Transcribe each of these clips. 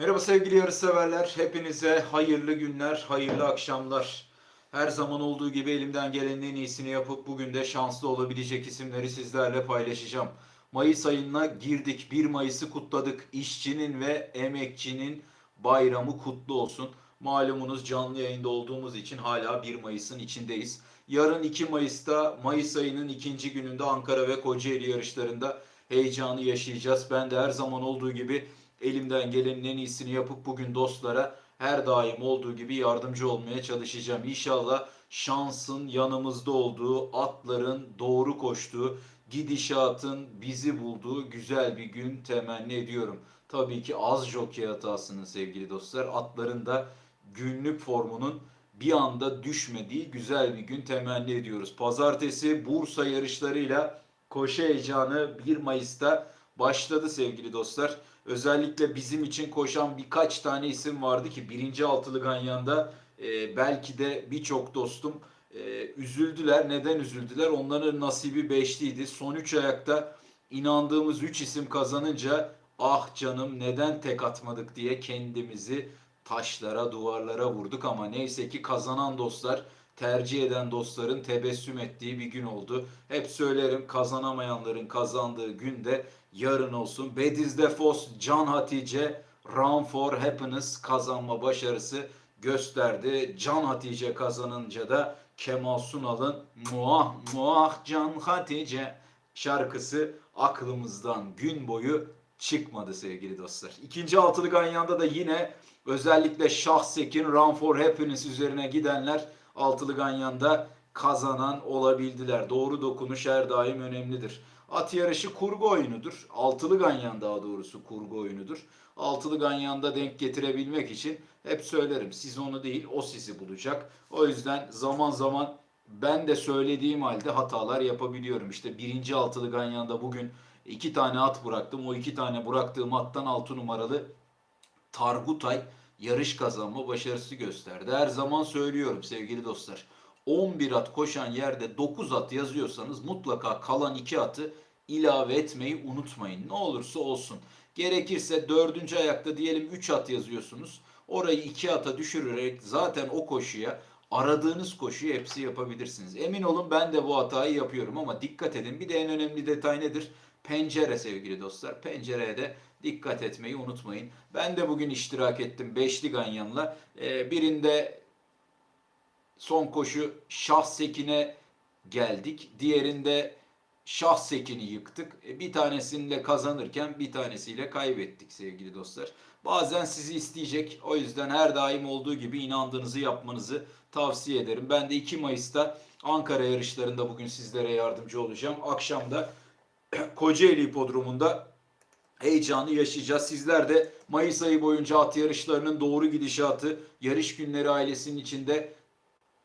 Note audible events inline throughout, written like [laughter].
Merhaba sevgili yarışseverler. Hepinize hayırlı günler, hayırlı akşamlar. Her zaman olduğu gibi elimden gelenin en iyisini yapıp bugün de şanslı olabilecek isimleri sizlerle paylaşacağım. Mayıs ayına girdik. 1 Mayıs'ı kutladık. İşçinin ve emekçinin bayramı kutlu olsun. Malumunuz canlı yayında olduğumuz için hala 1 Mayıs'ın içindeyiz. Yarın 2 Mayıs'ta Mayıs ayının ikinci gününde Ankara ve Kocaeli yarışlarında heyecanı yaşayacağız. Ben de her zaman olduğu gibi elimden gelenin en iyisini yapıp bugün dostlara her daim olduğu gibi yardımcı olmaya çalışacağım. İnşallah şansın yanımızda olduğu, atların doğru koştuğu, gidişatın bizi bulduğu güzel bir gün temenni ediyorum. Tabii ki az jockey hatasının sevgili dostlar. Atların da günlük formunun bir anda düşmediği güzel bir gün temenni ediyoruz. Pazartesi Bursa yarışlarıyla koşu heyecanı 1 Mayıs'ta başladı sevgili dostlar. Özellikle bizim için koşan birkaç tane isim vardı ki birinci altılı Ganyan'da e, belki de birçok dostum e, üzüldüler. Neden üzüldüler? Onların nasibi beşliydi. Son 3 ayakta inandığımız 3 isim kazanınca ah canım neden tek atmadık diye kendimizi taşlara duvarlara vurduk ama neyse ki kazanan dostlar tercih eden dostların tebessüm ettiği bir gün oldu. Hep söylerim kazanamayanların kazandığı günde yarın olsun. Bedizde Fos, Can Hatice, Run for Happiness kazanma başarısı gösterdi. Can Hatice kazanınca da Kemal Sunal'ın Muah Muah Can Hatice şarkısı aklımızdan gün boyu çıkmadı sevgili dostlar. İkinci altılı Ganyan'da da yine özellikle Şahsekin Run for Happiness üzerine gidenler altılı Ganyan'da kazanan olabildiler. Doğru dokunuş her daim önemlidir. At yarışı kurgu oyunudur. Altılı ganyan daha doğrusu kurgu oyunudur. Altılı ganyanda denk getirebilmek için hep söylerim. Siz onu değil o sizi bulacak. O yüzden zaman zaman ben de söylediğim halde hatalar yapabiliyorum. İşte birinci altılı ganyanda bugün iki tane at bıraktım. O iki tane bıraktığım attan altı numaralı Targutay yarış kazanma başarısı gösterdi. Her zaman söylüyorum sevgili dostlar. 11 at koşan yerde 9 at yazıyorsanız mutlaka kalan 2 atı ilave etmeyi unutmayın. Ne olursa olsun. Gerekirse 4. ayakta diyelim 3 at yazıyorsunuz. Orayı 2 ata düşürerek zaten o koşuya aradığınız koşuyu hepsi yapabilirsiniz. Emin olun ben de bu hatayı yapıyorum ama dikkat edin. Bir de en önemli detay nedir? Pencere sevgili dostlar. Pencereye de dikkat etmeyi unutmayın. Ben de bugün iştirak ettim Beşli Ganyan'la. Ee, birinde son koşu Şahsekin'e geldik. Diğerinde Şahsekin'i yıktık. E, Bir tanesiyle kazanırken bir tanesiyle kaybettik sevgili dostlar. Bazen sizi isteyecek. O yüzden her daim olduğu gibi inandığınızı yapmanızı tavsiye ederim. Ben de 2 Mayıs'ta Ankara yarışlarında bugün sizlere yardımcı olacağım. Akşamda [clears throat] Kocaeli Hipodromu'nda heyecanı yaşayacağız. Sizler de Mayıs ayı boyunca at yarışlarının doğru gidişatı, yarış günleri ailesinin içinde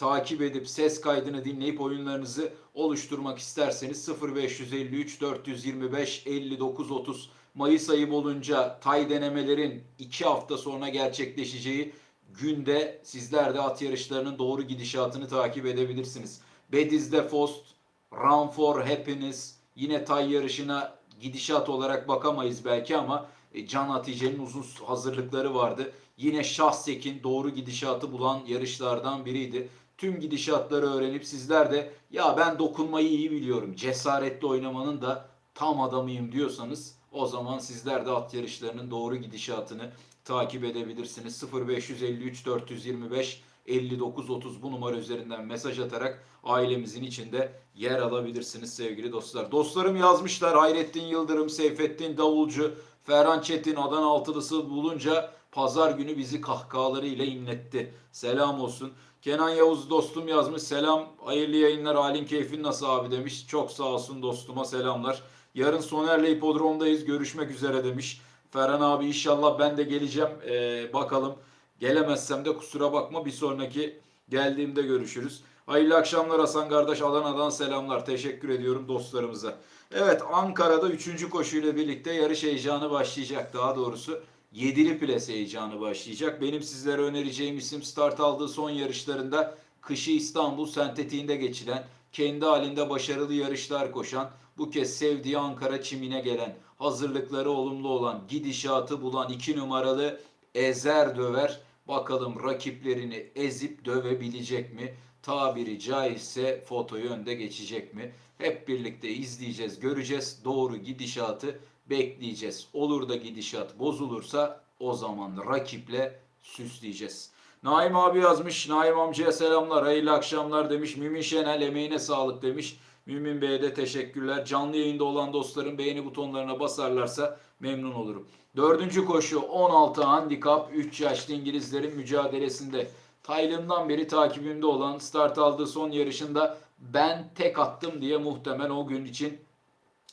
takip edip ses kaydını dinleyip oyunlarınızı oluşturmak isterseniz 0553 425 59 30 Mayıs ayı boyunca tay denemelerin 2 hafta sonra gerçekleşeceği günde sizler de at yarışlarının doğru gidişatını takip edebilirsiniz. Bediz'de Fost, Run for Happiness, yine tay yarışına gidişat olarak bakamayız belki ama e, Can Hatice'nin uzun hazırlıkları vardı. Yine Şahsek'in doğru gidişatı bulan yarışlardan biriydi. Tüm gidişatları öğrenip sizler de ya ben dokunmayı iyi biliyorum, cesaretli oynamanın da tam adamıyım diyorsanız o zaman sizler de at yarışlarının doğru gidişatını takip edebilirsiniz. 0553 425 5930 bu numara üzerinden mesaj atarak ailemizin içinde yer alabilirsiniz sevgili dostlar. Dostlarım yazmışlar Hayrettin Yıldırım, Seyfettin Davulcu, Ferhan Çetin, Adana Altılısı bulunca pazar günü bizi kahkahalarıyla inletti. Selam olsun. Kenan Yavuz dostum yazmış. Selam, hayırlı yayınlar. Halin keyfin nasıl abi demiş. Çok sağ olsun dostuma selamlar. Yarın Soner'le hipodromdayız. Görüşmek üzere demiş. Ferhan abi inşallah ben de geleceğim. Ee, bakalım. Gelemezsem de kusura bakma. Bir sonraki geldiğimde görüşürüz. Hayırlı akşamlar Hasan kardeş. Adana'dan selamlar. Teşekkür ediyorum dostlarımıza. Evet Ankara'da 3. koşuyla birlikte yarış heyecanı başlayacak. Daha doğrusu yedili ples heyecanı başlayacak. Benim sizlere önereceğim isim start aldığı son yarışlarında kışı İstanbul sentetiğinde geçilen, kendi halinde başarılı yarışlar koşan, bu kez sevdiği Ankara çimine gelen, hazırlıkları olumlu olan, gidişatı bulan 2 numaralı ezer döver. Bakalım rakiplerini ezip dövebilecek mi? Tabiri caizse fotoyu önde geçecek mi? Hep birlikte izleyeceğiz, göreceğiz. Doğru gidişatı bekleyeceğiz. Olur da gidişat bozulursa o zaman rakiple süsleyeceğiz. Naim abi yazmış. Naim amcaya selamlar. Hayırlı akşamlar demiş. Mümin Şenel emeğine sağlık demiş. Mümin Bey'e de teşekkürler. Canlı yayında olan dostlarım beğeni butonlarına basarlarsa memnun olurum. Dördüncü koşu 16 handikap 3 yaşlı İngilizlerin mücadelesinde. Tayland'dan beri takibimde olan start aldığı son yarışında ben tek attım diye muhtemel o gün için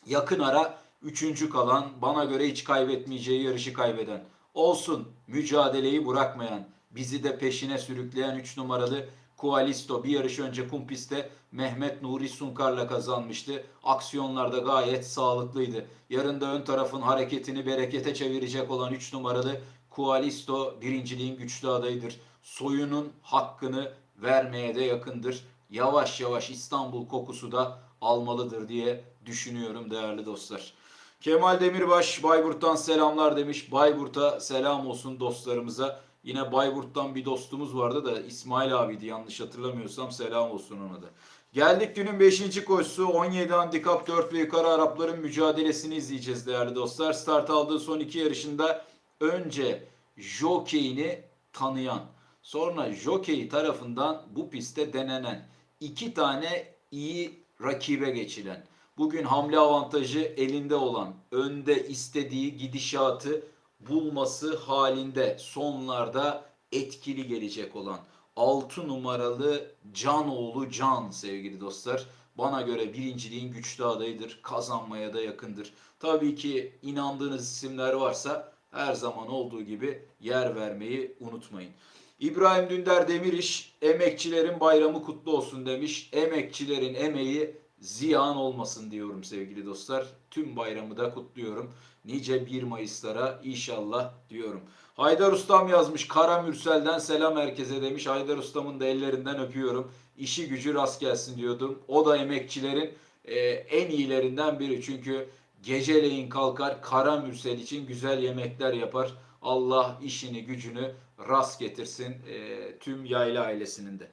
yakın ara üçüncü kalan bana göre hiç kaybetmeyeceği yarışı kaybeden olsun mücadeleyi bırakmayan bizi de peşine sürükleyen 3 numaralı Kualisto bir yarış önce Kumpis'te Mehmet Nuri Sunkar'la kazanmıştı. Aksiyonlarda gayet sağlıklıydı. Yarın da ön tarafın hareketini berekete çevirecek olan 3 numaralı Kualisto birinciliğin güçlü adayıdır. Soyunun hakkını vermeye de yakındır. Yavaş yavaş İstanbul kokusu da almalıdır diye düşünüyorum değerli dostlar. Kemal Demirbaş Bayburt'tan selamlar demiş. Bayburt'a selam olsun dostlarımıza. Yine Bayburt'tan bir dostumuz vardı da İsmail abiydi yanlış hatırlamıyorsam selam olsun ona da. Geldik günün 5. koşusu 17 handikap 4 ve yukarı Arapların mücadelesini izleyeceğiz değerli dostlar. Start aldığı son iki yarışında önce jokeyini tanıyan sonra jokey tarafından bu pistte denenen iki tane iyi rakibe geçilen bugün hamle avantajı elinde olan önde istediği gidişatı bulması halinde sonlarda etkili gelecek olan 6 numaralı Canoğlu Can sevgili dostlar. Bana göre birinciliğin güçlü adayıdır. Kazanmaya da yakındır. Tabii ki inandığınız isimler varsa her zaman olduğu gibi yer vermeyi unutmayın. İbrahim Dündar Demiriş emekçilerin bayramı kutlu olsun demiş. Emekçilerin emeği ziyan olmasın diyorum sevgili dostlar. Tüm bayramı da kutluyorum. Nice 1 Mayıs'lara inşallah diyorum. Haydar Ustam yazmış. Kara Mürsel'den selam herkese demiş. Haydar Ustam'ın da ellerinden öpüyorum. İşi gücü rast gelsin diyordum. O da emekçilerin e, en iyilerinden biri. Çünkü geceleyin kalkar Kara Mürsel için güzel yemekler yapar. Allah işini gücünü rast getirsin e, tüm yayla ailesinin de.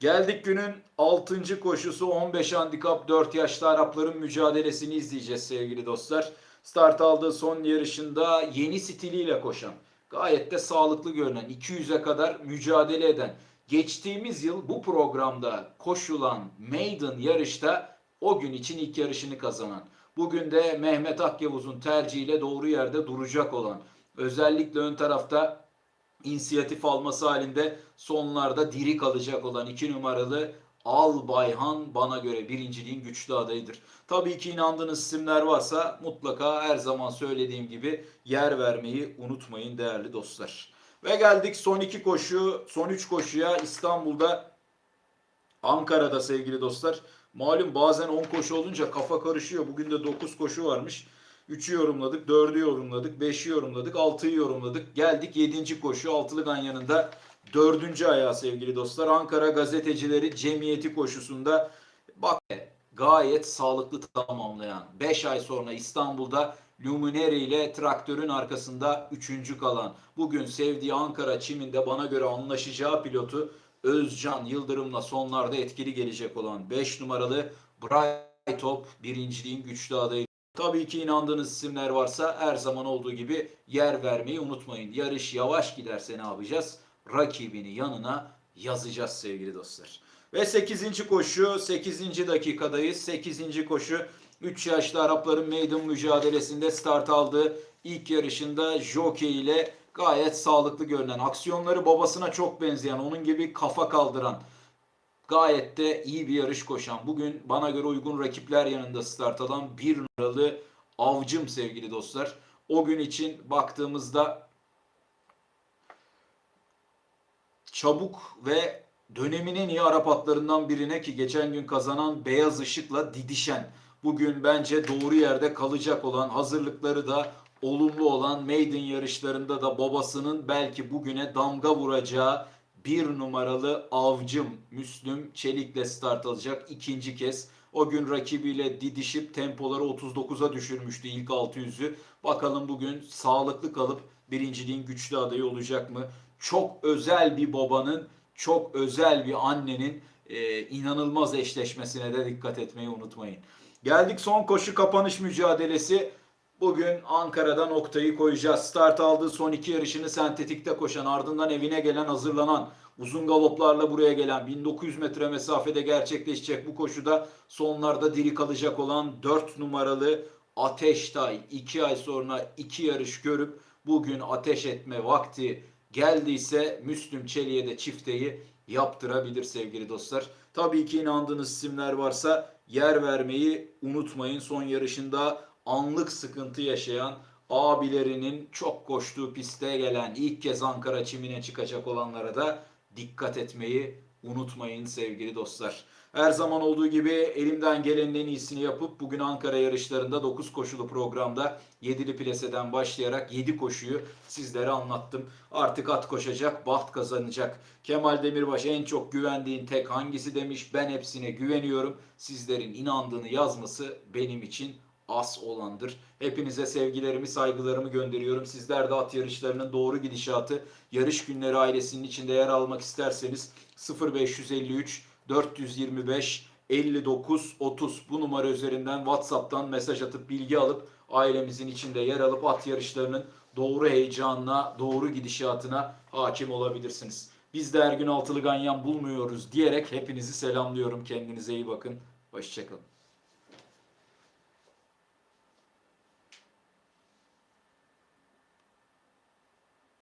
Geldik günün 6. koşusu 15 handikap 4 yaşlı Arapların mücadelesini izleyeceğiz sevgili dostlar. Start aldığı son yarışında yeni stiliyle koşan, gayet de sağlıklı görünen, 200'e kadar mücadele eden, geçtiğimiz yıl bu programda koşulan maiden yarışta o gün için ilk yarışını kazanan, bugün de Mehmet Akyavuz'un tercihiyle doğru yerde duracak olan, özellikle ön tarafta inisiyatif alması halinde sonlarda diri kalacak olan 2 numaralı Al Bayhan bana göre birinciliğin güçlü adayıdır. Tabii ki inandığınız isimler varsa mutlaka her zaman söylediğim gibi yer vermeyi unutmayın değerli dostlar. Ve geldik son iki koşu, son üç koşuya İstanbul'da, Ankara'da sevgili dostlar. Malum bazen 10 koşu olunca kafa karışıyor. Bugün de 9 koşu varmış. 3'ü yorumladık, 4'ü yorumladık, 5'i yorumladık, 6'yı yorumladık. Geldik 7. koşu Altılı Ganyan'ın dördüncü ayağı sevgili dostlar. Ankara Gazetecileri Cemiyeti koşusunda bak gayet sağlıklı tamamlayan 5 ay sonra İstanbul'da Lumineri ile traktörün arkasında 3. kalan bugün sevdiği Ankara çiminde bana göre anlaşacağı pilotu Özcan Yıldırım'la sonlarda etkili gelecek olan 5 numaralı Brightop birinciliğin güçlü adayı. Tabii ki inandığınız isimler varsa her zaman olduğu gibi yer vermeyi unutmayın. Yarış yavaş giderse ne yapacağız? Rakibini yanına yazacağız sevgili dostlar. Ve 8. koşu 8. dakikadayız. 8. koşu 3 yaşlı Arapların meydan mücadelesinde start aldı. İlk yarışında Jockey ile gayet sağlıklı görünen, aksiyonları babasına çok benzeyen, onun gibi kafa kaldıran, gayet de iyi bir yarış koşan, bugün bana göre uygun rakipler yanında start alan bir numaralı avcım sevgili dostlar. O gün için baktığımızda çabuk ve dönemin en iyi Arap atlarından birine ki geçen gün kazanan Beyaz Işık'la didişen, bugün bence doğru yerde kalacak olan, hazırlıkları da olumlu olan maiden yarışlarında da babasının belki bugüne damga vuracağı bir numaralı avcım Müslüm Çelik'le start alacak ikinci kez. O gün rakibiyle didişip tempoları 39'a düşürmüştü ilk 600'ü. Bakalım bugün sağlıklı kalıp birinciliğin güçlü adayı olacak mı? Çok özel bir babanın, çok özel bir annenin e, inanılmaz eşleşmesine de dikkat etmeyi unutmayın. Geldik son koşu kapanış mücadelesi. Bugün Ankara'da noktayı koyacağız. Start aldığı son iki yarışını sentetikte koşan, ardından evine gelen, hazırlanan, uzun galoplarla buraya gelen 1900 metre mesafede gerçekleşecek bu koşuda sonlarda diri kalacak olan 4 numaralı Ateştay 2 ay sonra 2 yarış görüp bugün ateş etme vakti geldiyse Müslüm Çelik'e de çifteyi yaptırabilir sevgili dostlar. Tabii ki inandığınız isimler varsa yer vermeyi unutmayın. Son yarışında anlık sıkıntı yaşayan abilerinin çok koştuğu piste gelen ilk kez Ankara çimine çıkacak olanlara da dikkat etmeyi unutmayın sevgili dostlar. Her zaman olduğu gibi elimden gelenin en iyisini yapıp bugün Ankara yarışlarında 9 koşulu programda 7'li plaseden başlayarak 7 koşuyu sizlere anlattım. Artık at koşacak, baht kazanacak. Kemal Demirbaş en çok güvendiğin tek hangisi demiş. Ben hepsine güveniyorum. Sizlerin inandığını yazması benim için as olandır. Hepinize sevgilerimi, saygılarımı gönderiyorum. Sizler de at yarışlarının doğru gidişatı, yarış günleri ailesinin içinde yer almak isterseniz 0553 425 59 30 bu numara üzerinden WhatsApp'tan mesaj atıp bilgi alıp ailemizin içinde yer alıp at yarışlarının doğru heyecanına, doğru gidişatına hakim olabilirsiniz. Biz de her gün altılı ganyan bulmuyoruz diyerek hepinizi selamlıyorum. Kendinize iyi bakın. Hoşçakalın.